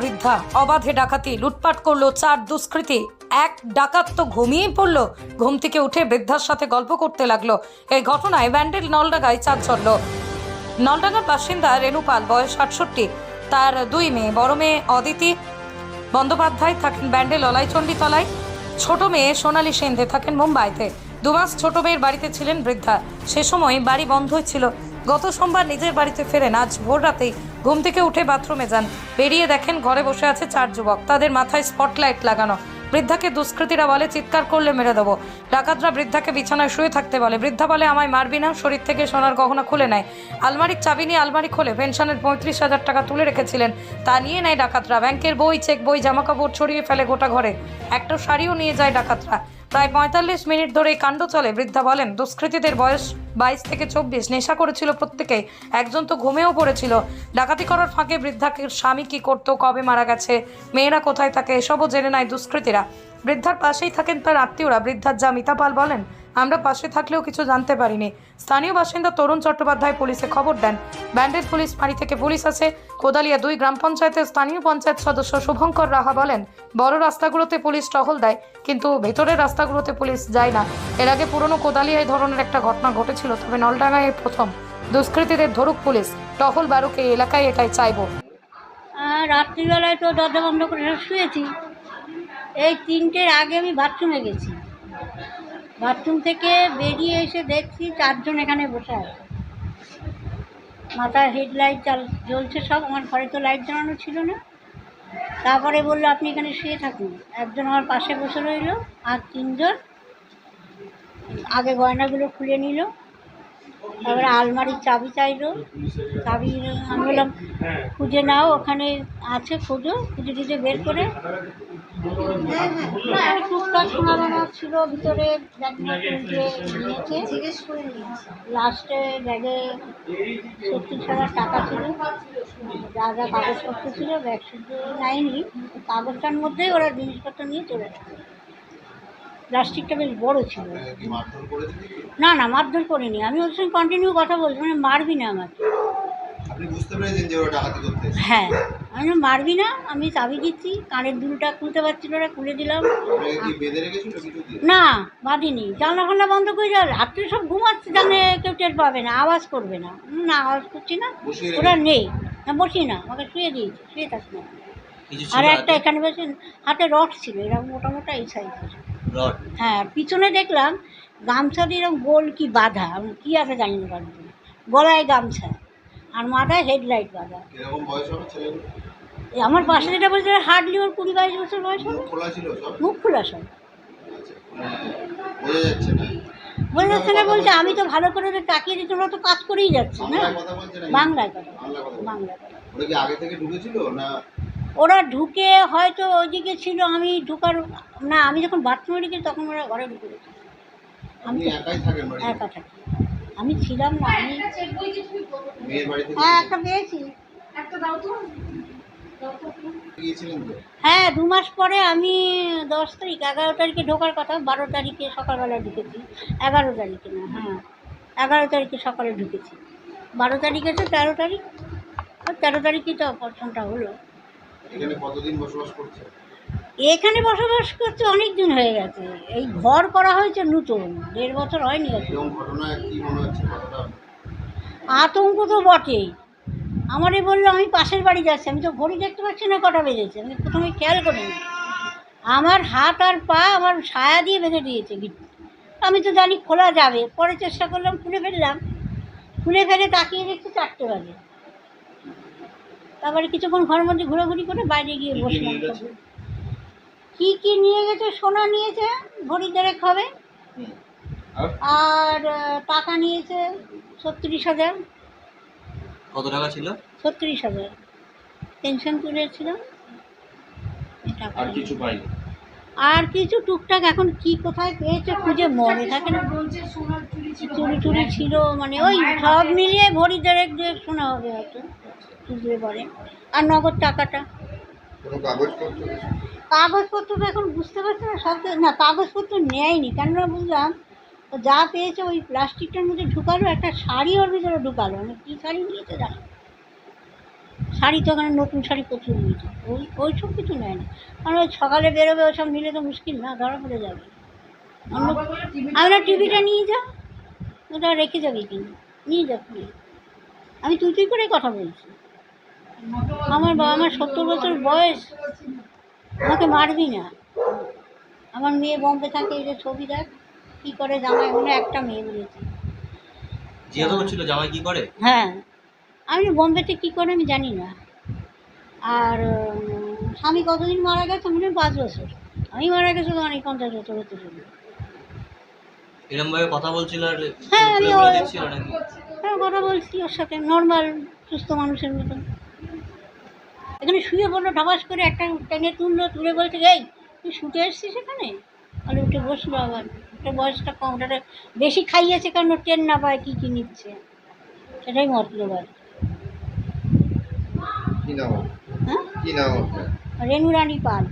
বৃদ্ধা অবাধে ডাকাতি, লুটপাট করল চার দুষ্কৃতী। এক ডাকাত তো ঘুমিয়ে পড়ল। ঘুম থেকে উঠে বৃদ্ধার সাথে গল্প করতে লাগল। এই ঘটনায় ব্যান্ডেল নলডাগায় চাঞ্চল্য নলডাঙ্গার বাসিন্দা রেণুপাল, বয়স আটষট্টি। তার দুই মেয়ে, বড় মেয়ে অদিতি বন্দ্যোপাধ্যায় থাকেন ব্যান্ডেল অলাইচণ্ডী তলায়। ছোট মেয়ে সোনালী সেন্ধে থাকেন মুম্বাইতে। দুমাস ছোট মেয়ের বাড়িতে ছিলেন বৃদ্ধা। সে সময় বাড়ি বন্ধই ছিল। গত সোমবার নিজের বাড়িতে ফেরেন। আজ ভোর রাতেই ঘুম থেকে উঠে বাথরুমে যান। বেরিয়ে দেখেন ঘরে বসে আছে চার যুবক। তাদের মাথায় স্পটলাইট লাগানো। বৃদ্ধাকে দুষ্কৃতীরা বলে, চিৎকার করলে মেরে দেবো। ডাকাতরা বৃদ্ধাকে বিছানায় শুয়ে থাকতে বলে। বৃদ্ধা বলে, আমায় মারবি না, শরীর থেকে সোনার গহনা খুলে নেয়। আলমারির চাবি নিয়ে আলমারি খোলে পেনশনের পঁয়ত্রিশ হাজার টাকা তুলে রেখেছিলেন। তা নিয়ে নেয় ডাকাতরা। ব্যাংকের বই, চেক বই, জামাকাপড় ছড়িয়ে ফেলে গোটা ঘরে। একটা শাড়িও নিয়ে যায় ডাকাতরা। প্রায় পঁয়তাল্লিশ মিনিট ধরে এই কাণ্ড চলে। বৃদ্ধা বলেন, দুষ্কৃতীদের বয়স বাইশ থেকে চব্বিশ, নেশা করেছিল প্রত্যেকে। একজন তো ঘুমেও পড়েছিল। ডাকাতি করার ফাঁকে বৃদ্ধাকে স্বামী কি করতো, কবে মারা গেছে, মেয়েরা কোথায় থাকে, এসবও জেনে নেয় দুষ্কৃতীরা। বৃদ্ধার পাশেই থাকেন তার আত্মীয়রা। বৃদ্ধার যা মিতাপাল বলেন, আমরা পাশে থাকলেও কিছু জানতে পারিনি। স্থানীয় বাসিন্দা তরুণ চট্টোপাধ্যায় পুলিশে খবর দেন। ব্যান্ডেড পুলিশ ফাঁড়ি থেকে পুলিশ আছে কোদালিয়া দুই গ্রাম পঞ্চায়েতের স্থানীয় পঞ্চায়েত সদস্য শুভঙ্কর রাহা বলেন, বড় রাস্তাগুলোতে পুলিশ টহল দেয়, কিন্তু ভেতরের রাস্তাগুলোতে পুলিশ যায় না। এর আগে পুরনো কোদালিয়া এই ধরনের একটা ঘটনা ঘটেছিল তবে নলডাঙ্গায় প্রথম। দুষ্কৃতীদের ধরুক পুলিশ, টহল বারুক এলাকায় এটাই চাইব। রাত্রিবেলায় তো দরজা বন্ধ করে শুয়েছি। এই তিনটের আগে আমি বাথরুমে গেছি। বাথরুম থেকে বেরিয়ে এসে দেখছি চারজন এখানে বসে আছে। মাথায় হেডলাইট চাল জ্বলছে সব, আমার ঘরে তো লাইট জ্বালানো ছিল না। তারপরে বলল, আপনি এখানে শুয়ে থাকুন। একজন আমার পাশে বসে রইল, আর তিনজন আগে গয়নাগুলো খুলে নিল। তারপরে আলমারির চাবি চাইলো। চাবি আমি বললাম খুঁজে নাও ওখানে আছে খুঁজো খুঁজে টুজে বের করে। টুকটাক ছিল ভিতরে নিয়েছে। লাস্টে ব্যাগে ছত্রিশ হাজার টাকা ছিল। যা যা কাগজপত্র ছিল ব্যাগ শুধু নেয়নি কাগজটার মধ্যেই ওরা জিনিসপত্র নিয়ে চলে গেছে। প্লাস্টিকটা বেশ বড় ছিল। না না মারধর করিনি। আমি ওর সঙ্গে কন্টিনিউ কথা বলছি মানে মারবি না আমাকে? হ্যাঁ আমি মারবি না আমি চাবি দিচ্ছি কানের দুলটা খুলতে পারছিল না খুলে দিলাম। না বাঁধিনি। জানলা ফান্না বন্ধ করে যাও রাত্রে সব ঘুমাচ্ছে জানে কেউ টের পাবে না আওয়াজ করবে না। না আওয়াজ করছি না ওরা নেই। না বসি না আমাকে শুয়ে দিয়েছে শুয়ে থাক না আর একটা? এখানে বসে হাতে রড ছিল এরকম মোটা মোটা এই সাইজের হ্যাঁ পিছনে দেখলাম গামছা দিয়ে এরকম গোল কি বাঁধা। কী আছে জানি না কারণ। গলায় গামছা আর মাথায় হেডলাইট বাঁধা। আমার পাশে যেটা বলছে হার্ডলি ওর কুড়ি বাইশ বছর বয়স হবে? মুখ খোলা সব? আচ্ছা মানে বোঝা যাচ্ছে না। বলছে আমি তো ভালো করে ওদের তাকিয়ে দিচ্ছি ওরা তো কাজ করেই যাচ্ছে না? বাংলায় কথা বাংলায় কথা আগে থেকে ঢুকেছিল না ওরা ঢুকে হয়তো ওইদিকে ছিল আমি ঢুকার না আমি যখন বাথরুমে ঢুকি তখন ওরা ঘরে ঢুকে গেছে। আমি একা থাকি। আমি ছিলাম না আমি হ্যাঁ একটা পেয়েছি হ্যাঁ দু মাস পরে আমি দশ তারিখ এগারো তারিখে ঢোকার কথা বারো তারিখে সকালবেলা ঢুকেছি। এগারো তারিখে না হ্যাঁ এগারো তারিখে সকালে ঢুকেছি। বারো তারিখে তো তেরো তারিখ। আর তেরো তারিখই তো অপারেশনটা হলো। এখানে কতদিন বসবাস করছে? এখানে বসবাস করতে অনেক দিন হয়ে গেছে। এই ঘর করা হয়েছে নতুন দেড় বছর হয়নি আতঙ্ক তো বটেই। আমারই বলল আমি পাশের বাড়ি যাচ্ছি। আমি তো ঘড়ি দেখতে পাচ্ছি না কটা বেজেছে। আমি প্রথমে খেয়াল করিনি। আমার হাত আর পা আমার ছায়া দিয়ে বেঁধে দিয়েছে আমি তো জানি খোলা যাবে। পরে চেষ্টা করলাম খুলে ফেললাম। খুলে ফেলে তাকিয়ে দেখছি চারটে বাজে। তারপরে কিছুক্ষণ ঘরের মধ্যে ঘোরাঘুরি করে বাইরে গিয়ে বসলাম কী কী নিয়ে গেছে? সোনা নিয়েছে ভরি দেড়েক হবে। আর? টাকা নিয়েছে ছত্রিশ হাজার। কত টাকা ছিল? ছত্রিশ হাজার। পেনশন তুলেছিলাম আর কিছু পাইনি। আর কিছু টুকটাক এখন কি কোথায় পেয়েছে খুঁজে মনে থাকে না। চুরি টুরি ছিল মানে ওই সব মিলিয়ে ভরি দেড়েক দেড়েক শোনা হবে হয়তো। আর নগদ টাকাটা? কাগজপত্র তো এখন বুঝতে পারছি না সব না কাগজপত্র নেয়নি। কেননা বুঝলাম যা পেয়েছে ওই প্লাস্টিকটার মধ্যে ঢুকালো একটা শাড়ি ওর ভিতরে ঢুকালো। মানে কী শাড়ি নিয়েছে জানো শাড়ি তো ওখানে নতুন শাড়ি প্রচুর নিয়েছে। ওই ওই সব কিছু নেয় না কারণ ওই সকালে বেরোবে ওসব নিলে তো মুশকিল না ধরা পড়ে যাবে। আমরা টিভিটা নিয়ে যা ওটা রেখে যাবে কিনা নিয়ে যা তুই আমি তুই তুই করে কথা বলছি। আমার বাবা আমার সত্তর বছর বয়স আমাকে মারবি না। আমার মেয়ে বম্বে থাকে এই যে ছবি দেখ কী করে জামাই মনে একটা মেয়ে বলেছে। জিজ্ঞাসা করছিল জামাই কি করে? হ্যাঁ। আমি বোম্বেতে কী করে আমি জানি না। আর স্বামী কতদিন মারা গেছে মনে পাঁচ বছর। আমি মারা গেছে তো অনেক পঞ্চাশ বছর হতে চলবে ভাবে কথা বলছিল আর হ্যাঁ, আমি নাকি হ্যাঁ কথা বলছি ওর সাথে নর্মাল সুস্থ মানুষের মতন। এখানে শুয়ে পড়ল ঢাবাস করে একটা টেনে তুললো তুলে বলছে এই তুই শুতে এসছিস এখানে? তাহলে উঠে বসল আবার। ওটা বয়সটা কম ওটা বেশি খাইয়েছে কারণ টেন না পায় কী কী নিচ্ছে। সেটাই মতলব আর? হ্যাঁ? রেণু রানী পাল।